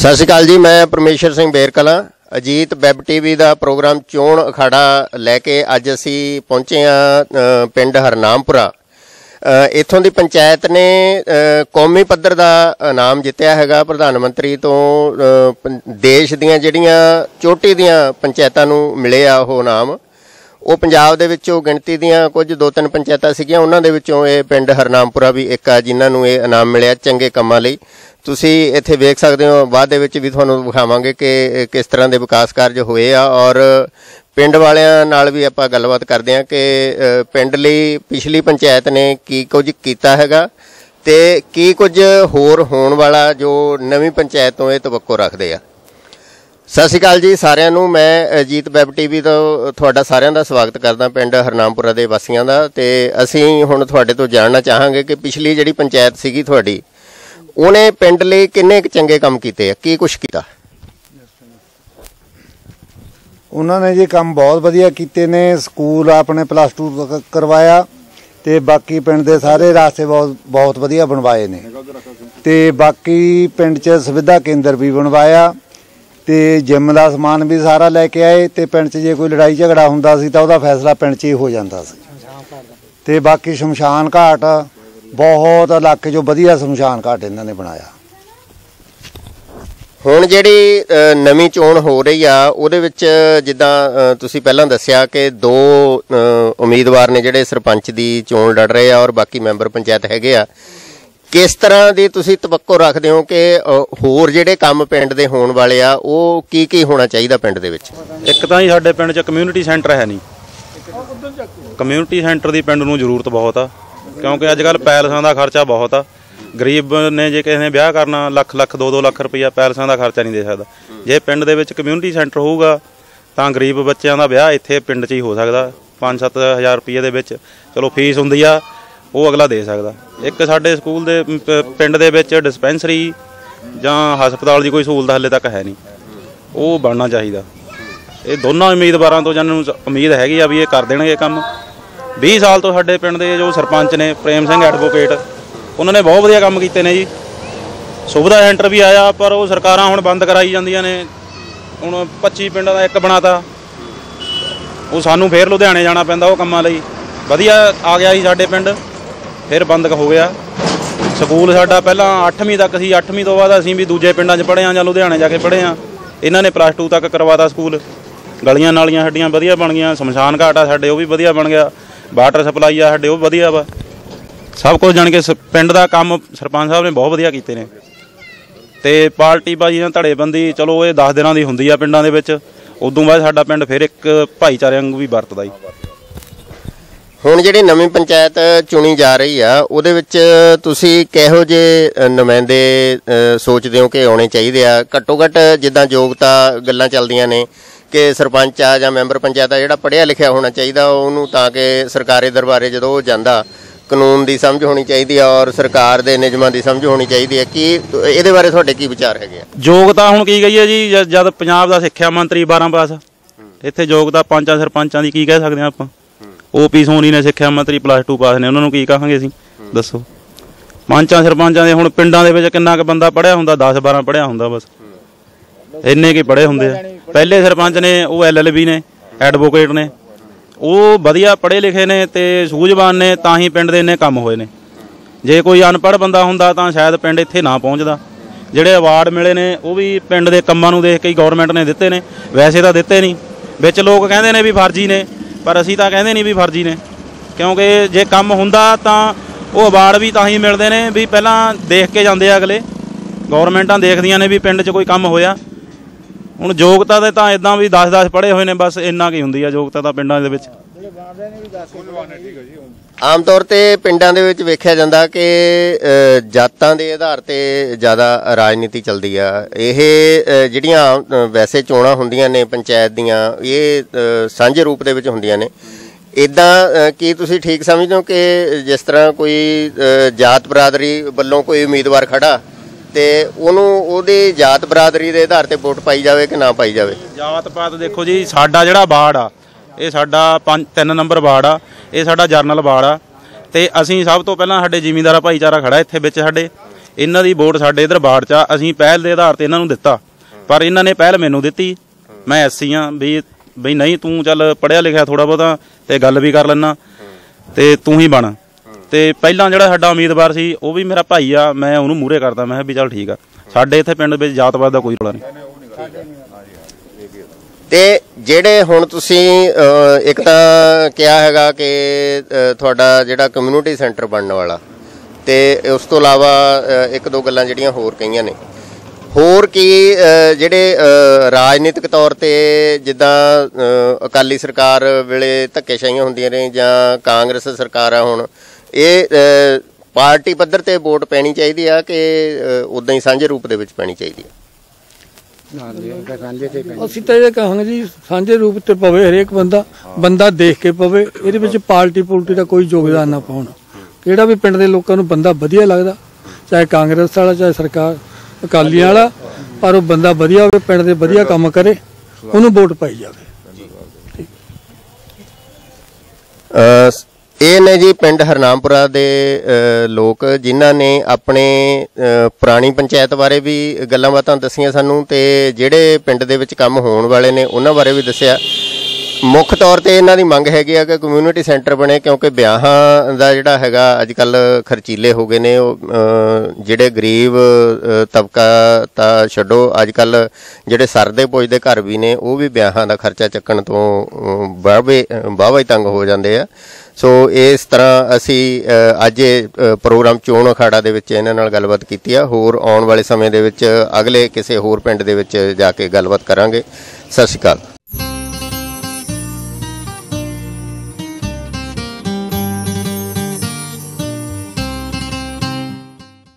ਸਤਿ ਸ਼੍ਰੀ ਅਕਾਲ ਜੀ ਮੈਂ ਪਰਮੇਸ਼ਰ ਸਿੰਘ ਬੇਰਕਲਾ। ਅਜੀਤ ਵੈਬ ਟੀਵੀ ਦਾ ਪ੍ਰੋਗਰਾਮ ਚੋਣ ਅਖਾੜਾ ਲੈ ਕੇ ਅੱਜ ਅਸੀਂ ਪਹੁੰਚੇ ਆ ਪਿੰਡ ਹਰਨਾਮਪੁਰਾ। ਅ, ਇੱਥੋਂ ਦੀ ਪੰਚਾਇਤ ਨੇ ਕੌਮੀ ਪੱਧਰ ਦਾ ਇਨਾਮ ਜਿੱਤਿਆ ਹੈਗਾ। ਪ੍ਰਧਾਨ ਮੰਤਰੀ ਤੋਂ ਪੰ- ਦੇਸ਼ ਦੀਆਂ ਜਿਹੜੀਆਂ ਚੋਟੀ ਦੀਆਂ ਪੰਚਾਇਤਾਂ ਨੂੰ ਮਿਲੇ ਆ ਉਹ ਇਨਾਮ ਉਹ ਪੰਜਾਬ ਦੇ ਵਿੱਚੋਂ ਗਿਣਤੀ ਦੀਆਂ ਕੁਝ ਦੋ ਤਿੰਨ ਪੰਚਾਇਤਾਂ ਸੀਗੀਆਂ। ਉਹਨਾਂ ਦੇ ਵਿੱਚੋਂ ਇਹ ਪਿੰਡ ਹਰਨਾਮਪੁਰਾ ਵੀ ਇੱਕ ਆ ਜਿਨ੍ਹਾਂ ਨੂੰ ਇਹ ਇਨਾਮ ਮਿਲਿਆ ਚੰਗੇ ਕੰਮਾਂ ਲਈ। ਤੁਸੀਂ ਇੱਥੇ ਵੇਖ ਸਕਦੇ ਹੋ, ਬਾਅਦ ਦੇ ਵਿੱਚ ਵੀ ਤੁਹਾਨੂੰ ਵਿਖਾਵਾਂਗੇ ਕਿ ਕਿਸ ਤਰ੍ਹਾਂ ਦੇ ਵਿਕਾਸ ਕਾਰਜ ਹੋਏ ਆ ਔਰ ਪਿੰਡ ਵਾਲਿਆਂ ਨਾਲ ਵੀ ਆਪਾਂ ਗੱਲਬਾਤ ਕਰਦੇ ਹਾਂ ਕਿ ਪਿੰਡ ਲਈ ਪਿਛਲੀ ਪੰਚਾਇਤ ਨੇ ਕੀ ਕੁਝ ਕੀਤਾ ਹੈਗਾ ਤੇ ਕੀ ਕੁਝ ਹੋਰ ਹੋਣ ਵਾਲਾ ਜੋ ਨਵੀਂ ਪੰਚਾਇਤ ਤੋਂ ਇਹ ਤਵੱਕੋ ਰੱਖਦੇ ਆ। ਸਤਿ ਸ਼੍ਰੀ ਅਕਾਲ ਜੀ ਸਾਰਿਆਂ ਨੂੰ, ਮੈਂ ਅਜੀਤ ਵੈਬ ਟੀਵੀ ਤੋਂ ਤੁਹਾਡਾ ਸਾਰਿਆਂ ਦਾ ਸਵਾਗਤ ਕਰਦਾ ਪਿੰਡ ਹਰਨਾਮਪੁਰਾ ਦੇ ਵਾਸੀਆਂ ਦਾ ਤੇ ਅਸੀਂ ਹੁਣ ਤੁਹਾਡੇ ਤੋਂ ਜਾਣਨਾ ਚਾਹਾਂਗੇ ਕਿ ਪਿਛਲੀ ਜਿਹੜੀ ਪੰਚਾਇਤ ਸੀਗੀ ਤੁਹਾਡੀ ਉਹਨੇ ਪਿੰਡ ਲਈ ਕਿੰਨੇ ਕੁ ਚੰਗੇ ਕੰਮ ਕੀਤੇ ਆ? ਕੀ ਕੁਛ ਕੀਤਾ? ਉਹਨਾਂ ਨੇ ਜੀ ਕੰਮ ਬਹੁਤ ਵਧੀਆ ਕੀਤੇ ਨੇ। ਸਕੂਲ ਆਪਣੇ ਪਲੱਸ 2 ਕਰਵਾਇਆ ਤੇ ਬਾਕੀ ਪਿੰਡ ਦੇ ਸਾਰੇ ਰਾਸਤੇ ਬਹੁਤ ਬਹੁਤ ਵਧੀਆ ਬਣਵਾਏ ਨੇ। ਤੇ ਬਾਕੀ ਪਿੰਡ 'ਚ ਸੁਵਿਧਾ ਕੇਂਦਰ ਵੀ ਬਣਵਾਇਆ ਤੇ ਜਿਮ ਦਾ ਸਮਾਨ ਵੀ ਸਾਰਾ ਲੈ ਕੇ ਆਏ ਤੇ ਪਿੰਡ 'ਚ ਜੇ ਕੋਈ ਲੜਾਈ ਝਗੜਾ ਹੁੰਦਾ ਸੀ ਤਾਂ ਉਹਦਾ ਫੈਸਲਾ ਪਿੰਡ 'ਚ ਹੀ ਹੋ ਜਾਂਦਾ ਸੀ। ਤੇ ਬਾਕੀ ਸ਼ਮਸ਼ਾਨ ਘਾਟ ਬਹੁਤ ਇਲਾਕੇ 'ਚੋਂ ਵਧੀਆ ਸ਼ਮਸ਼ਾਨ ਘਾਟ ਇਹਨਾਂ ਨੇ ਬਣਾਇਆ। ਹੁਣ ਜਿਹੜੀ ਨਵੀਂ ਚੋਣ ਹੋ ਰਹੀ ਆ ਉਹਦੇ ਵਿੱਚ ਜਿੱਦਾਂ ਤੁਸੀਂ ਪਹਿਲਾਂ ਦੱਸਿਆ ਕਿ ਦੋ ਉਮੀਦਵਾਰ ਨੇ ਜਿਹੜੇ ਸਰਪੰਚ ਦੀ ਚੋਣ ਲੜ ਰਹੇ ਆ ਔਰ ਬਾਕੀ ਮੈਂਬਰ ਪੰਚਾਇਤ ਹੈਗੇ ਆ। ਕਿਸ ਤਰ੍ਹਾਂ ਦੀ ਤੁਸੀਂ ਤਵੱਕੋ ਰੱਖਦੇ ਹੋ ਕਿ ਹੋਰ ਜਿਹੜੇ ਕੰਮ ਪਿੰਡ ਦੇ ਹੋਣ ਵਾਲੇ ਆ ਉਹ ਕੀ ਕੀ ਹੋਣਾ ਚਾਹੀਦਾ ਪਿੰਡ ਦੇ ਵਿੱਚ? ਇੱਕ ਤਾਂ ਹੀ ਸਾਡੇ ਪਿੰਡ 'ਚ ਕਮਿਊਨਿਟੀ ਸੈਂਟਰ ਹੈ ਨਹੀਂ। ਕਮਿਊਨਿਟੀ ਸੈਂਟਰ ਦੀ ਪਿੰਡ ਨੂੰ ਜ਼ਰੂਰਤ ਬਹੁਤ ਆ। ਕਿਉਂਕਿ ਅੱਜ ਕੱਲ ਪੈਲਸਾਂ ਦਾ ਖਰਚਾ ਬਹੁਤ ਆ। ਗਰੀਬ ਨੇ ਜੇ ਕਿਸੇ ਨੇ ਵਿਆਹ ਕਰਨਾ, ਲੱਖ ਲੱਖ 2-2 ਲੱਖ ਰੁਪਈਆ ਪੈਲਸਾਂ ਦਾ ਖਰਚਾ ਨਹੀਂ ਦੇ ਸਕਦਾ। ਜੇ ਪਿੰਡ ਦੇ ਵਿੱਚ ਕਮਿਊਨਿਟੀ ਸੈਂਟਰ ਹੋਊਗਾ, ਤਾਂ ਗਰੀਬ ਬੱਚਿਆਂ ਦਾ ਵਿਆਹ ਇੱਥੇ ਪਿੰਡ 'ਚ ਹੀ ਹੋ ਸਕਦਾ। 5-7000 ਰੁਪਈਏ ਦੇ ਵਿੱਚ ਚਲੋ ਫੀਸ ਹੁੰਦੀ ਆ, ਉਹ ਅਗਲਾ ਦੇ ਸਕਦਾ। ਇੱਕ ਸਾਡੇ ਸਕੂਲ ਦੇ ਪਿੰਡ ਦੇ ਵਿੱਚ ਡਿਸਪੈਂਸਰੀ ਜਾਂ ਹਸਪਤਾਲ ਦੀ ਕੋਈ ਸਹੂਲਤ ਹਲੇ ਤੱਕ ਹੈ ਨਹੀਂ। ਉਹ ਬਣਨਾ ਚਾਹੀਦਾ। ਇਹ ਦੋਨਾਂ ਉਮੀਦਵਾਰਾਂ ਤੋਂ ਜਾਨੂੰ ਉਮੀਦ ਹੈਗੀ ਆ ਵੀ ਇਹ ਕਰ ਦੇਣਗੇ ਕੰਮ। 20 ਸਾਲ ਤੋਂ ਸਾਡੇ ਪਿੰਡ ਦੇ ਜੋ ਸਰਪੰਚ ਨੇ ਪ੍ਰੇਮ ਸਿੰਘ ਐਡਵੋਕੇਟ ਉਹਨਾਂ ਨੇ ਬਹੁਤ ਵਧੀਆ ਕੰਮ ਕੀਤੇ ਨੇ ਜੀ। ਸੁਵਿਧਾ ਸੈਂਟਰ ਵੀ ਆਇਆ, ਪਰ ਉਹ ਸਰਕਾਰਾਂ ਹੁਣ ਬੰਦ ਕਰਾਈ ਜਾਂਦੀਆਂ ਨੇ। ਹੁਣ 25 ਪਿੰਡਾਂ ਦਾ ਇੱਕ ਬਣਾਤਾ। ਉਹ ਸਾਨੂੰ ਫੇਰ ਲੁਧਿਆਣੇ ਜਾਣਾ ਪੈਂਦਾ ਉਹ ਕੰਮਾਂ ਲਈ। ਵਧੀਆ ਆ ਗਿਆ ਜੀ ਸਾਡੇ ਪਿੰਡ। ਫਿਰ ਬੰਦ ਹੋ ਗਿਆ। ਸਕੂਲ ਸਾਡਾ ਪਹਿਲਾਂ 8ਵੀਂ ਤੱਕ ਸੀ। 8ਵੀਂ ਤੋਂ ਬਾਅਦ ਅਸੀਂ ਵੀ ਦੂਜੇ ਪਿੰਡਾਂ 'ਚ ਪੜ੍ਹੇ ਆ ਜਾਂ ਲੁਧਿਆਣੇ ਜਾ ਕੇ ਪੜ੍ਹੇ ਆ ਇਹਨਾਂ ਨੇ ਪਲੱਸ 2 ਤੱਕ ਕਰਵਾਤਾ ਸਕੂਲ। ਗਲੀਆਂ ਨਾਲੀਆਂ ਸਾਡੀਆਂ ਵਧੀਆ ਬਣ ਗਈਆਂ। ਸ਼ਮਸ਼ਾਨ ਘਾਟ ਆ ਸਾਡੇ, ਉਹ ਵੀ ਵਧੀਆ ਬਣ ਗਿਆ। ਵਾਟਰ ਸਪਲਾਈ ਆ ਸਾਡੇ ਉਹ ਵਧੀਆ ਵਾ। ਸਭ ਕੁਝ ਜਾਣ ਕੇ ਸ- ਪਿੰਡ ਦਾ ਕੰਮ ਸਰਪੰਚ ਸਾਹਿਬ ਨੇ ਬਹੁਤ ਵਧੀਆ ਕੀਤੇ ਨੇ। ਤੇ ਪਾਰਟੀ ਬਾਜੀ ਜਾਂ ਧੜੇਬੰਦੀ ਚਲੋ ਇਹ 10 ਦਿਨਾਂ ਦੀ ਹੁੰਦੀ ਆ ਪਿੰਡਾਂ ਦੇ ਵਿੱਚ। ਉਦੋਂ ਬਾਅਦ ਸਾਡਾ ਪਿੰਡ ਫਿਰ ਇੱਕ ਭਾਈਚਾਰੇ ਵਾਂਗੂ ਵੀ ਵਰਤਦਾ ਜੀ। ਹੁਣ ਜਿਹੜੀ ਨਵੀਂ ਪੰਚਾਇਤ ਚੁਣੀ ਜਾ ਰਹੀ ਆ ਉਹਦੇ ਵਿੱਚ ਤੁਸੀਂ ਕਿਹੋ ਜੇ ਨੁਮਾਇੰਦੇ ਅ, ਸੋਚਦੇ ਹੋ ਕਿ ਆਉਣੇ ਚਾਹੀਦੇ ਆ? ਘੱਟੋ ਘੱਟ ਜਿੱਦਾਂ ਯੋਗਤਾ ਗੱਲਾਂ ਚੱਲਦੀਆਂ ਨੇ ਕਿ ਸਰਪੰਚ ਆ ਜਾਂ ਮੈਂਬਰ ਪੰਚਾਇਤ ਆ ਜਿਹੜਾ ਪੜ੍ਹਿਆ ਲਿਖਿਆ ਹੋਣਾ ਚਾਹੀਦਾ ਉਹਨੂੰ ਤਾਂ ਕਿ ਸਰਕਾਰੀ ਦਰਬਾਰੇ ਜਦੋਂ ਉਹ ਜਾਂਦਾ ਕਾਨੂੰਨ ਦੀ ਸਮਝ ਹੋਣੀ ਚਾਹੀਦੀ ਆ ਔਰ ਸਰਕਾਰ ਦੇ ਨਿਯਮਾਂ ਦੀ ਸਮਝ ਹੋਣੀ ਚਾਹੀਦੀ ਹੈ ਕੀ ਇਹਦੇ ਬਾਰੇ ਤੁਹਾਡੇ ਕੀ ਵਿਚਾਰ ਹੈਗੇ ਆ? ਯੋਗਤਾ ਹੁਣ ਕੀ ਗਈ ਹੈ ਜੀ ਜਦ ਪੰਜਾਬ ਦਾ ਸਿੱਖਿਆ ਮੰਤਰੀ 12 ਪਾਸ ਇੱਥੇ ਯੋਗਤਾ ਪੰਜਾਂ ਸਰਪੰਚਾਂ ਦੀ ਕੀ ਕਹਿ ਸਕਦੇ ਆ ਆਪਾਂ? ਓਪੀ ਸੋਨੀ ਨੇ ਸਿੱਖਿਆ ਮੰਤਰੀ ਪਲੱਸ 2 ਪਾਸ ਨੇ ਉਹਨਾਂ ਨੂੰ ਕੀ ਕਹਾਂਗੇ ਅਸੀਂ? ਦੱਸੋ। ਪੰਚਾਂ ਸਰਪੰਚਾਂ ਦੇ ਹੁਣ ਪਿੰਡਾਂ ਦੇ ਵਿੱਚ ਕਿੰਨਾ ਕੁ ਬੰਦਾ ਪੜਿਆ ਹੁੰਦਾ 10 12 ਪੜਿਆ ਹੁੰਦਾ ਬਸ। ਇੰਨੇ ਕੀ ਪੜੇ ਹੁੰਦੇ ਆ? ਪਹਿਲੇ ਸਰਪੰਚ ਨੇ, ਉਹ ਐਲਐਲਬੀ ਨੇ, ਐਡਵੋਕੇਟ ਨੇ। ਉਹ ਵਧੀਆ ਪੜ੍ਹੇ ਲਿਖੇ ਨੇ ਤੇ ਸੂਝਵਾਨ ਨੇ, ਤਾਂ ਹੀ ਪਿੰਡ ਦੇ ਇੰਨੇ ਕੰਮ ਹੋਏ ਨੇ। ਜੇ ਕੋਈ ਅਨਪੜ੍ਹ ਬੰਦਾ ਹੁੰਦਾ ਤਾਂ ਸ਼ਾਇਦ ਪਿੰਡ ਇੱਥੇ ਨਾ ਪਹੁੰਚਦਾ। ਜਿਹੜੇ ਅਵਾਰਡ ਮਿਲੇ ਨੇ, ਉਹ ਵੀ ਪਿੰਡ ਦੇ ਕੰਮਾਂ ਨੂੰ ਦੇਖ ਕੇ ਹੀ ਗਵਰਨਮੈਂਟ ਨੇ ਦਿੱਤੇ ਨੇ। ਵੈਸੇ ਤਾਂ ਦਿੱਤੇ ਨਹੀਂ। ਵਿੱਚ ਲੋਕ ਕਹਿੰਦੇ ਨੇ ਵੀ ਫਰਜ਼ੀ ਨੇ, ਪਰ ਅਸੀਂ ਤਾਂ ਕਹਿੰਦੇ ਨਹੀਂ ਵੀ ਫਰਜ਼ੀ ਨੇ। ਕਿਉਂਕਿ ਜੇ ਕੰਮ ਹੁੰਦਾ ਤਾਂ ਉਹ ਅਵਾਰਡ ਵੀ ਤਾਂ ਹੀ ਮਿਲਦੇ ਨੇ ਵੀ ਪਹਿਲਾਂ ਦੇਖ ਕੇ ਜਾਂਦੇ ਆ ਅਗਲੇ। ਗਵਰਨਮੈਂਟਾਂ ਦੇਖਦੀਆਂ ਨੇ ਵੀ ਪਿੰਡ 'ਚ ਕੋਈ ਕੰਮ ਹੋਇਆ। ਹੁਣ ਯੋਗਤਾ ਦੇ ਤਾਂ ਇਦਾਂ ਵੀ 10-10 ਪੜ੍ਹੇ ਹੋਏ ਨੇ, ਬਸ ਇੰਨਾ ਕੀ ਹੁੰਦੀ ਆ ਯੋਗਤਾ ਤਾਂ ਪਿੰਡਾਂ ਦੇ ਵਿੱਚ। ਆਮ ਤੌਰ ਤੇ ਪਿੰਡਾਂ ਦੇ ਵਿੱਚ ਵੇਖਿਆ ਜਾਂਦਾ ਕਿ ਜਾਤਾਂ ਦੇ ਆਧਾਰ ਤੇ ਜ਼ਿਆਦਾ ਰਾਜਨੀਤੀ ਚੱਲਦੀ ਆ। ਇਹ ਜਿਹੜੀਆਂ ਵੈਸੇ ਚੋਣਾਂ ਹੁੰਦੀਆਂ ਨੇ ਪੰਚਾਇਤ ਦੀਆਂ, ਇਹ ਸਾਂਝੇ ਰੂਪ ਦੇ ਵਿੱਚ ਹੁੰਦੀਆਂ ਨੇ। ਇਦਾਂ ਕੀ ਤੁਸੀਂ ਠੀਕ ਸਮਝਦੇ ਹੋ ਕਿ ਜਿਸ ਤਰ੍ਹਾਂ ਕੋਈ ਜਾਤ ਬਰਾਦਰੀ ਵੱਲੋਂ ਕੋਈ ਉਮੀਦਵਾਰ ਖੜਾ ਤੇ ਉਹਨੂੰ, ਉਹਦੀ ਜਾਤ ਬਰਾਦਰੀ ਦੇ ਆਧਾਰ ਤੇ ਵੋਟ ਪਾਈ ਜਾਵੇ ਕਿ ਨਾ ਪਾਈ ਜਾਵੇ? ਜਾਤ ਪਾਤ ਦੇਖੋ ਜੀ, ਸਾਡਾ ਜਿਹੜਾ ਵਾਰਡ ਆ, ਇਹ ਸਾਡਾ 5 3 ਨੰਬਰ ਵਾਰਡ ਆ, ਇਹ ਸਾਡਾ ਜਰਨਲ ਵਾਰਡ ਆ। ਤੇ ਅਸੀਂ ਸਭ ਤੋਂ ਪਹਿਲਾਂ ਸਾਡੇ ਜ਼ਿਮੀਂਦਾਰਾ ਭਾਈਚਾਰਾ ਖੜਾ ਇੱਥੇ ਵਿੱਚ ਸਾਡੇ। ਇਹਨਾਂ ਦੀ ਵੋਟ ਸਾਡੇ ਇਧਰ ਵਾਰਡ ਚ ਆ, ਅਸੀਂ ਪਹਿਲ ਦੇ ਆਧਾਰ ਤੇ ਇਹਨਾਂ ਨੂੰ ਦਿੱਤਾ। ਪਰ ਇਹਨਾਂ ਨੇ ਪਹਿਲ ਮੈਨੂੰ ਦਿੱਤੀ। ਮੈਂ ਐਸੀ ਆ ਵੀ ਬਈ ਨਹੀਂ, ਤੂੰ ਚੱਲ ਪੜਿਆ ਲਿਖਿਆ ਥੋੜਾ ਬਹੁਤਾ ਤੇ ਗੱਲ ਵੀ ਕਰ ਲੈਣਾ ਤੇ ਤੂੰ ਹੀ ਬਣ। ਤੇ ਪਹਿਲਾਂ ਜਿਹੜਾ ਸਾਡਾ ਉਮੀਦਵਾਰ ਸੀ, ਉਹ ਵੀ ਮੇਰਾ ਭਾਈ ਆ, ਮੈਂ ਉਹਨੂੰ ਮੂਹਰੇ ਕਰਦਾ, ਮੈਂ ਕਿਹਾ ਵੀ ਚੱਲ ਠੀਕ ਆ। ਸਾਡੇ ਇੱਥੇ ਪਿੰਡ ਵਿੱਚ ਜਾਤਵਾਦ ਦਾ ਕੋਈ ਰੌਲਾ ਨਹੀਂ। ਤੇ ਜਿਹੜੇ ਹੁਣ ਤੁਸੀਂ ਇੱਕ ਤਾਂ ਕਿਹਾ ਹੈਗਾ ਕਿ ਤੁਹਾਡਾ ਜਿਹੜਾ ਕਮਿਊਨਿਟੀ ਸੈਂਟਰ ਬਣਨ ਵਾਲਾ, ਤੇ ਉਸ ਤੋਂ ਇਲਾਵਾ ਇੱਕ ਦੋ ਗੱਲਾਂ ਜਿਹੜੀਆਂ ਹੋਰ ਕਹੀਆਂ ਨੇ। ਹੋਰ ਕੀ ਜਿਹੜੇ ਰਾਜਨੀਤਿਕ ਤੌਰ ਤੇ ਜਿੱਦਾਂ ਅਕਾਲੀ ਸਰਕਾਰ ਵੇਲੇ ਧੱਕੇਸ਼ਾਹੀਆਂ ਹੁੰਦੀਆਂ ਨੇ ਜਾਂ ਕਾਂਗਰਸ ਸਰਕਾਰ ਆ ਹੁਣ ਇਹ ਪਾਰਟੀ ਪੱਧਰ ਤੇ ਵੋਟ ਪੈਣੀ ਚਾਹੀਦੀ ਆ ਕਿ ਉਦਾਂ ਹੀ ਸਾਂਝੇ ਰੂਪ ਦੇ ਵਿੱਚ ਪੈਣੀ ਚਾਹੀਦੀ ਆ? ਅਸੀਂ ਤਾਂ ਇਹ ਕਹਾਂਗੇ ਜੀ ਸਾਂਝੇ ਰੂਪ ਤੇ ਪਵੇ ਹਰੇਕ ਬੰਦਾ ਬੰਦਾ ਦੇਖ ਕੇ ਪਵੇ ਇਹਦੇ ਵਿੱਚ ਪਾਰਟੀ ਪੁਲਟੀ ਦਾ ਕੋਈ ਯੋਗਦਾਨ ਨਾ ਪਾਉਣ। ਕਿਹੜਾ ਵੀ ਪਿੰਡ ਦੇ ਲੋਕਾਂ ਨੂੰ ਬੰਦਾ ਵਧੀਆ ਲੱਗਦਾ ਚਾਹੇ ਕਾਂਗਰਸ ਵਾਲਾ ਚਾਹੇ ਸਰਕਾਰ ਅਕਾਲੀਆਂ ਵਾਲਾ, ਪਰ ਉਹ ਬੰਦਾ ਵਧੀਆ ਹੋਵੇ, ਪਿੰਡ ਦੇ ਵਧੀਆ ਕੰਮ ਕਰੇ, ਉਹਨੂੰ ਵੋਟ ਪਾਈ ਜਾਵੇ। ਇਹ ਨੇ ਜੀ ਪਿੰਡ ਹਰਨਾਮਪੁਰਾ ਦੇ ਲੋਕ, ਜਿਨ੍ਹਾਂ ਨੇ ਆਪਣੇ ਪੁਰਾਣੀ ਪੰਚਾਇਤ ਬਾਰੇ ਵੀ ਗੱਲਾਂ ਬਾਤਾਂ ਦੱਸੀਆਂ ਸਾਨੂੰ ਤੇ ਜਿਹੜੇ ਪਿੰਡ ਦੇ ਵਿੱਚ ਕੰਮ ਹੋਣ ਵਾਲੇ ਨੇ, ਉਹਨਾਂ ਬਾਰੇ ਵੀ ਦੱਸਿਆ। ਮੁੱਖ ਤੌਰ ਤੇ ਇਹਨਾਂ ਦੀ ਮੰਗ ਹੈਗੀ ਆ ਕਿ ਕਮਿਊਨਿਟੀ ਸੈਂਟਰ ਬਣੇ, ਕਿਉਂਕਿ ਵਿਆਹਾਂ ਦਾ ਜਿਹੜਾ ਹੈਗਾ ਅੱਜ ਕੱਲ ਖਰਚੀਲੇ ਹੋ ਗਏ ਨੇ, ਉਹ ਜਿਹੜੇ ਗਰੀਬ ਤਬਕਾ ਤਾਂ ਛੱਡੋ ਅੱਜ ਕੱਲ ਜਿਹੜੇ ਸਰਦੇ ਪੁੱਜਦੇ ਘਰ ਵੀ ਨੇ, ਉਹ ਵੀ ਵਿਆਹਾਂ ਦਾ ਖਰਚਾ ਚੱਕਣ ਤੋਂ ਬਾਵੇ ਬਾਵਾ ਹੀ ਤੰਗ ਹੋ ਜਾਂਦੇ ਆ। ਸੋ ਇਸ ਤਰ੍ਹਾਂ ਅਸੀਂ ਅੱਜ ਇਹ ਪ੍ਰੋਗਰਾਮ ਚੋਣ ਅਖਾੜਾ ਦੇ ਵਿੱਚ ਇਹਨਾਂ ਨਾਲ ਗੱਲਬਾਤ ਕੀਤੀ ਆ। ਹੋਰ ਆਉਣ ਵਾਲੇ ਸਮੇਂ ਦੇ ਵਿੱਚ ਅਗਲੇ ਕਿਸੇ ਹੋਰ ਪਿੰਡ ਦੇ ਵਿੱਚ ਜਾ ਕੇ ਗੱਲਬਾਤ ਕਰਾਂਗੇ। ਸਤਿ ਸ਼੍ਰੀ ਅਕਾਲ।